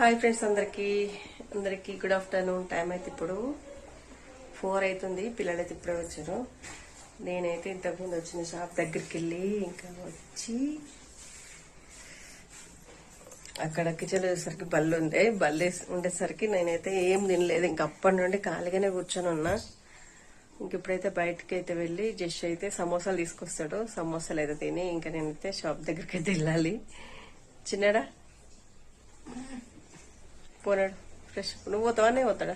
Hi friends అందరికి అందరికి good afternoon time అయితే ఇప్పుడు ఫోర్ అవుతుంది. పిల్లలైతే ఇప్పుడే వచ్చారు. నేనైతే ఇంతకుముందు వచ్చిన షాప్ దగ్గరికి వెళ్ళి ఇంకా వచ్చి అక్కడ కిచెన్ వచ్చేసరికి బళ్ళు ఉండే బళ్ళు ఉండేసరికి నేనైతే ఏం తినలేదు. ఇంక అప్పటి నుండి ఖాళీగానే కూర్చొని ఉన్నా. ఇంక ఇప్పుడైతే బయటకి అయితే వెళ్ళి జస్ట్ అయితే సమోసాలు తీసుకొస్తాడు. సమోసాలు అయితే తిని ఇంకా నేనైతే షాప్ దగ్గరికి అయితే వెళ్ళాలి. చిన్నడా? పోనాడు ఫ్రెష్ నువ్వు పోతావా? నేను పోతాడా?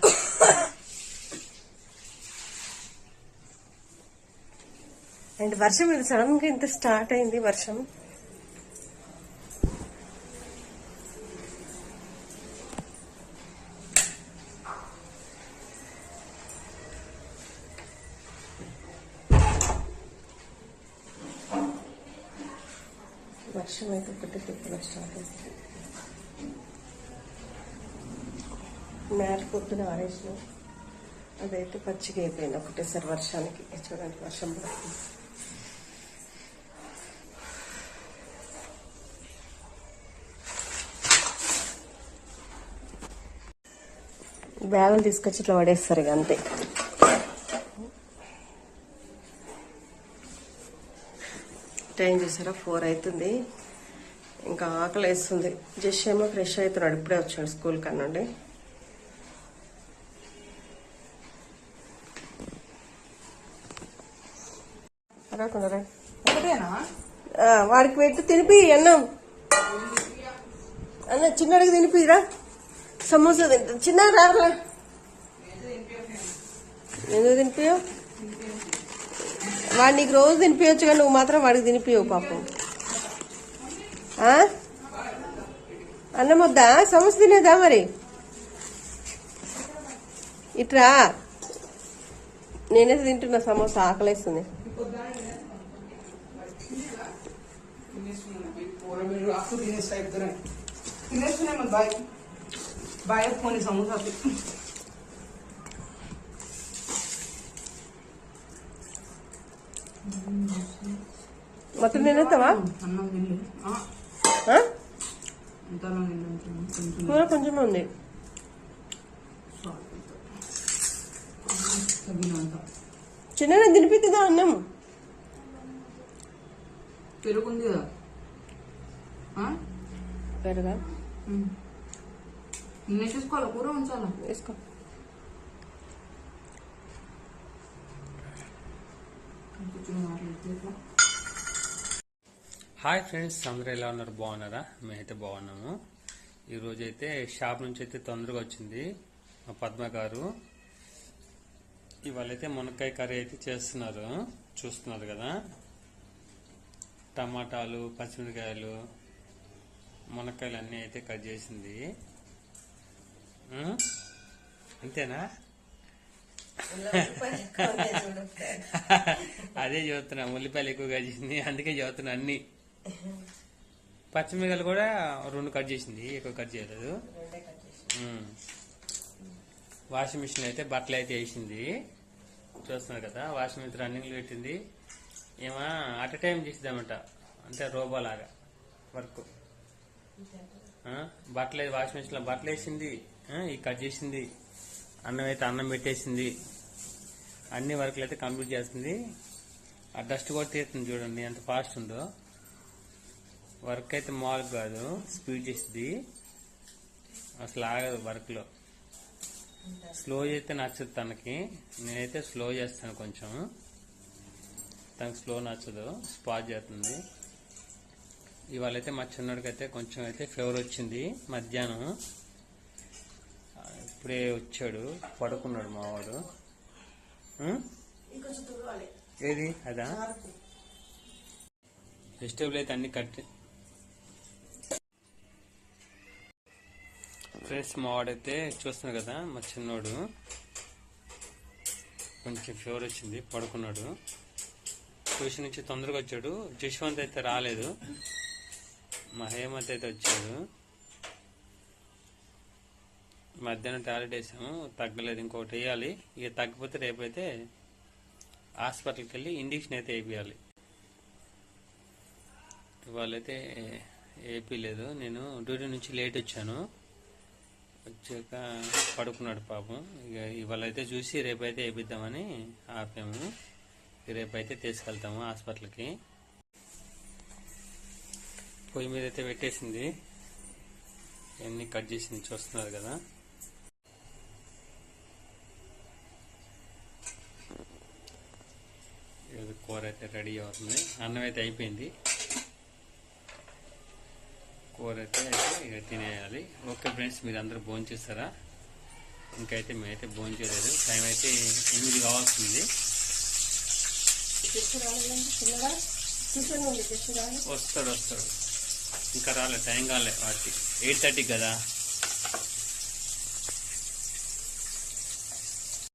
అండ్ వర్షం ఇది సడన్గా ఇంత స్టార్ట్ అయింది వర్షం. వర్షం అయితే ఒకటి తిప్పులో స్టార్ట్ అయింది. మ్యాట్ పొద్దున ఆరేసిన. అదైతే పచ్చిగా అయిపోయింది. ఒకటేసారి వర్షానికి. చూడండి వర్షం పడుతుంది. బ్యాగులు తీసుకొచ్చి ఇట్లా పడేస్తారు ఇక అంతే. టైం చూసారా? ఫోర్ అవుతుంది. ఇంకా ఆకలి వేస్తుంది జస్ట్ ఏమో ఫ్రెష్ అవుతున్నాడు. ఇప్పుడే వచ్చాడు స్కూల్ కన్నండి రాకుండా వాడికి పెట్టి తినిపి అన్నం. అన్న చిన్నడికి తినిపిరా. సమోసా తింటా. చిన్న రారా ఎందుకు తినిపించవు వాడు నీకు రోజు తినిపించచ్చు కానీ నువ్వు మాత్రం వాడికి తినిపించవు పాపం? అన్నం వద్దా? సమోసా తినేదా మరి? ఇట్రా. నేనైతే తింటున్నా సమోసా ఆకలేస్తుంది. మీరు అప్పు తినేస్తా ఇద్దరే. తినేస్తున్నాయి మరి బాయ్. బాయ్ కొన్ని సమోసా మొత్తం తినేస్తావా? కూర కొంచెం ఉంది. చిన్న తినిపిద్దా అన్నం? పెరుగుంది కదా? పెరుగా. నిన్నే చూసుకోవాలా? కూర ఉంచాలా వేసుకో? హాయ్ ఫ్రెండ్స్ అందరూ ఎలా ఉన్నారు? బాగున్నారా? మేమైతే బాగున్నాము. ఈ రోజు అయితే షాప్ నుంచి అయితే తొందరగా వచ్చింది మా పద్మ గారు. ఇవాళ అయితే మునక్కాయ కర్రీ అయితే చేస్తున్నారు. చూస్తున్నారు కదా. టమాటాలు పచ్చిమిరకాయలు మునక్కాయలు అన్నీ అయితే కట్ చేసింది? అంతేనా? అదే చదువుతున్నా ఉల్లిపాయలు ఎక్కువ కట్ చేసింది అందుకే చదువుతున్నా అన్ని. పచ్చిమిరకాయలు కూడా రెండు కట్ చేసింది ఎక్కువ కట్ చేయలేదు. వాషింగ్ మిషన్ అయితే బట్టలు అయితే వేసింది. చూస్తున్నారు కదా వాషింగ్ మిషన్ రన్నింగ్లో పెట్టింది. ఏమో అట్ టైం చేసిద్దామంట. అంటే రోబో లాగా వర్క్ బట్టలు వాషింగ్ మిషన్లో బట్టలు వేసింది ఈ కట్ చేసింది అన్నం అయితే అన్నం పెట్టేసింది. అన్ని వర్క్లు అయితే కంప్లీట్ చేస్తుంది. ఆ డస్ట్ కూడా తీస్తుంది చూడండి ఎంత ఫాస్ట్ ఉందో. వర్క్ అయితే మామూలుగా కాదు స్పీడ్ చేసింది అసలు ఆగదు వర్క్లో స్లో చేస్తే నచ్చదు తనకి. నేనైతే స్లో చేస్తాను కొంచెం. తనకు స్లో నచ్చదు స్పాట్ చేస్తుంది. ఇవాళ అయితే మా చిన్నోడికి అయితే కొంచెం అయితే ఫీవర్ వచ్చింది. మధ్యాహ్నం ఇప్పుడే వచ్చాడు పడుకున్నాడు మావాడు ఏది? అదా? వెజిటేబుల్ అయితే అన్ని కట్ ఫ్రెండ్స్ మా వాడైతే కదా మా చిన్నోడు. కొంచెం ఫీవర్ వచ్చింది పడుకున్నాడు. ట్యూషన్ నుంచి తొందరగా వచ్చాడు. జశ్వంత్ అయితే రాలేదు. మా హేమంత్ అయితే వచ్చాడు. మధ్యాహ్నం టాబ్లెట్ వేసాము. తగ్గలేదు ఇంకొకటి వేయాలి. ఇక తగ్గిపోతే రేపైతే హాస్పిటల్కి వెళ్ళి ఇంజక్షన్ అయితే వేయాలి ఇవాళైతే ఏపీ లేదు నేను డ్యూటీ నుంచి లేట్ వచ్చాను. వచ్చాక పడుకున్నాడు పాపం. ఇక ఇవాళ అయితే చూసి రేపైతే వేపిద్దామని ఆపాము. రేపైతే తీసుకెళ్తాము హాస్పిటల్కి. పొయ్యి మీద అయితే పెట్టేసింది. ఇవన్నీ కట్ చేసింది చూస్తున్నారు కదా. ఏదో కూర అయితే రెడీ అవుతుంది. అన్నం అయితే అయిపోయింది. కూర అయితే అయితే ఇక తినేయాలి. ఓకే ఫ్రెండ్స్ మీరు అందరూ భోజనం చేస్తారా ఇంకైతే మేమైతే భోజనం చేయలేదు టైం అయితే ఎనిమిది కావాల్సింది. జస్ట్ రాలేదండి చిన్నగా జస్ట్ రాలేదు వస్తాడు వస్తాడు. ఇంకా రాలే టైం కాలే వాటికి ఎయిట్ థర్టీకి కదా.